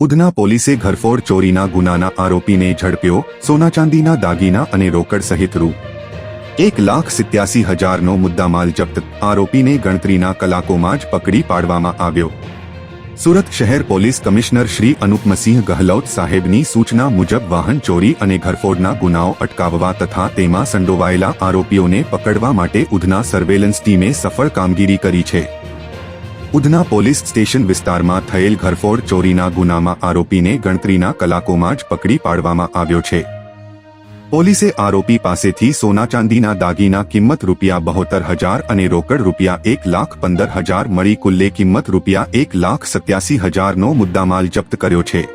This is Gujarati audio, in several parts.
ઉધના પોલીસે ઘરફોડ ચોરીના ગુનાના આરોપીને ઝડપ્યો સોના ચાંદીના દાગીના અને રોકડ સહિત રૂ. એક લાખ સિત્યાસી હજારનો મુદ્દામાલ જપ્ત, આરોપીને ગણતરીના કલાકોમાં જ પકડી પાડવામાં આવ્યો. સુરત શહેર પોલીસ કમિશનર શ્રી અનુપમસિંહ ગહલોત સાહેબની સૂચના મુજબ વાહન ચોરી અને ઘરફોડના ગુનાઓ અટકાવવા તથા તેમાં સંડોવાયેલા આરોપીઓને પકડવા માટે ઉધના સર્વેલન્સ ટીમે સફળ કામગીરી કરી છે. ઉધના પોલીસ સ્ટેશન વિસ્તારમાં થયેલ ઘરફોડ ચોરીના ગુનામાં આરોપીને ગણતરીના કલાકોમાં જ પકડી પાડવામાં આવ્યો છે. પોલીસે આરોપી પાસેથી સોના ચાંદીના દાગીના કિંમત રૂપિયા બહોત્તર હજાર અને રોકડ રૂપિયા એક લાખ પંદર હજાર મળી કુલ્લે કિંમત રૂપિયા એક લાખ સત્યાસી હજારનો મુદ્દામાલ જપ્ત કર્યો છે.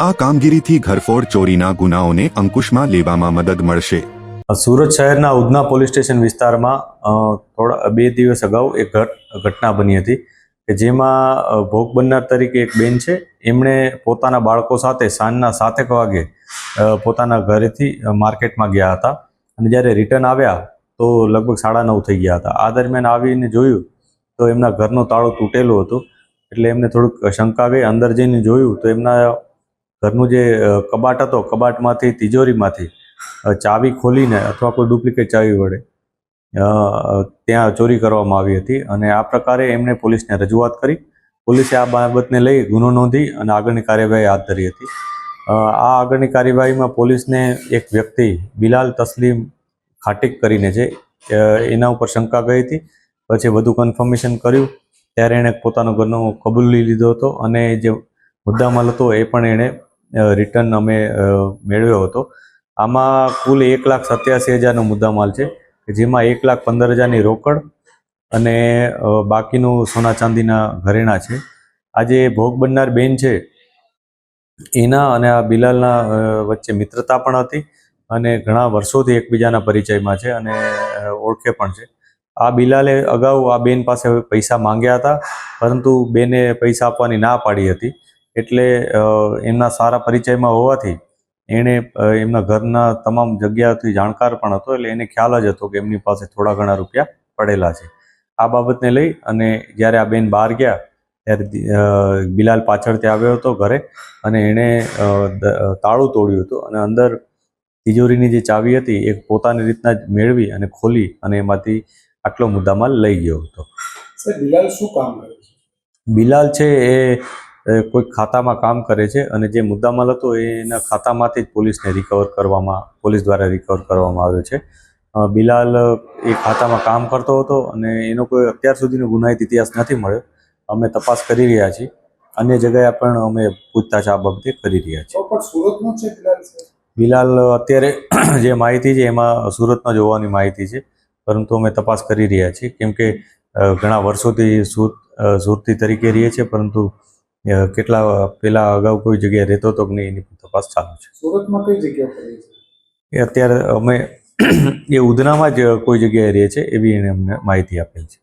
આ કામગીરીથી ઘરફોડ ચોરીના ગુનાઓને અંકુશમાં લેવામાં મદદ મળશે. સુરત શહેરના ઉધના પોલીસ સ્ટેશન વિસ્તારમાં થોડા બે દિવસ અગાઉ એક ઘટ- ઘટના બની હતી કે જેમાં ભોગ બનનાર તરીકે એક બેન છે. એમણે પોતાના બાળકો સાથે સાંજના સાતેક વાગે પોતાના ઘરેથી માર્કેટમાં ગયા હતા. અને જ્યારે રિટર્ન આવ્યા, તો લગભગ સાડા નવ થઈ ગયા હતા. આ દરમિયાન આવીને જોયું તો એમના ઘરનું તાળું તૂટેલું હતું. એટલે એમને થોડુંક શંકા ગઈ. અંદર જઈને જોયું તો એમના ઘરનું જે કબાટ હતો, કબાટમાંથી, તિજોરીમાંથી ચાવી ખોલીને અથવા કોઈ ડુપ્લિકેટ ચાવી વડે ત્યાં ચોરી કરવામાં આવી હતી અને આ પ્રકારે એમણે પોલીસને રજૂઆત કરી. પોલીસે આ બાબતને લઈ ગુનો નોંધી અને આગળની કાર્યવાહી હાથ ધરી હતી. આ આગળની કાર્યવાહીમાં પોલીસને એક વ્યક્તિ, બિલાલ તસલીમ ખાટીક કરીને છે એના ઉપર શંકા ગઈ હતી. પછી વધુ કન્ફર્મેશન કર્યું. ત્યારે એણે પોતાનો ઘરનો કબૂલી લીધો હતો અને જે મુદ્દામાલ હતો એ પણ એણે રિટર્ન અમે મેળવ્યો હતો. આમાં કુલ એક લાખ સત્યાસી હજારનો મુદ્દામાલ છે જેમાં એક લાખ પંદર હજારની રોકડ અને બાકીનું સોના ચાંદીના ઘરેણાં છે. આ જે ભોગ બનનાર બેન છે, એના અને આ બિલાલના વચ્ચે મિત્રતા પણ હતી અને ઘણા વર્ષોથી એકબીજાના પરિચયમાં છે અને ઓળખે પણ છે. આ બિલાલે અગાઉ આ બેન પાસે પૈસા માંગ્યા હતા, પરંતુ બેને પૈસા આપવાની ના પાડી હતી. એટલે એમના સારા પરિચયમાં હોવાથી એણે એમના ઘરના તમામ જગ્યાથી જાણકાર પણ હતો એટલે એને ખ્યાલ જ હતો કે એમની પાસે થોડા ઘણા રૂપિયા પડેલા છે. આ બાબતને લઈ અને જ્યારે આ બેન બહાર ગયા ત્યારે બિલાલ પાછળથી આવ્યો હતો ઘરે અને એણે તાળું તોડ્યું હતું અને અંદર તિજોરીની જે ચાવી હતી એ પોતાની રીતના જ મેળવી અને ખોલી અને એમાંથી આટલો મુદ્દામાલ લઈ ગયો હતો. બિલાલ શું કામ કરે છે? બિલાલ છે એ એ કોઈ ખાતામાં કામ કરે છે અને જે મુદ્દામાલ હતો એના ખાતામાંથી જ પોલીસને રિકવર કરવામાં પોલીસ દ્વારા રિકવર કરવામાં આવ્યો છે. બિલાલ એ ખાતામાં કામ કરતો હતો અને એનો કોઈ અત્યાર સુધીનો ગુનાહિત ઇતિહાસ નથી મળ્યો. અમે તપાસ કરી રહ્યા છીએ. અન્ય જગ્યાએ પણ અમે પૂછતાછ આ બાબતે કરી રહ્યા છીએ. બિલાલ અત્યારે જે માહિતી છે એમાં સુરતમાં જોવાની માહિતી છે. પરંતુ અમે તપાસ કરી રહ્યા છીએ. કેમ કે ઘણા વર્ષોથી સુરત સુરતી તરીકે રહીએ છીએ પરંતુ કેટલા પેલા અગાઉ કોઈ જગ્યાએ રહેતો હતો કે નહીં એની તપાસ ચાલુ છે. સુરતમાં કઈ જગ્યા એ અત્યારે અમે એ ઉધનામાં જ કોઈ જગ્યાએ રહે છે એવી એને અમને માહિતી આપેલ છે.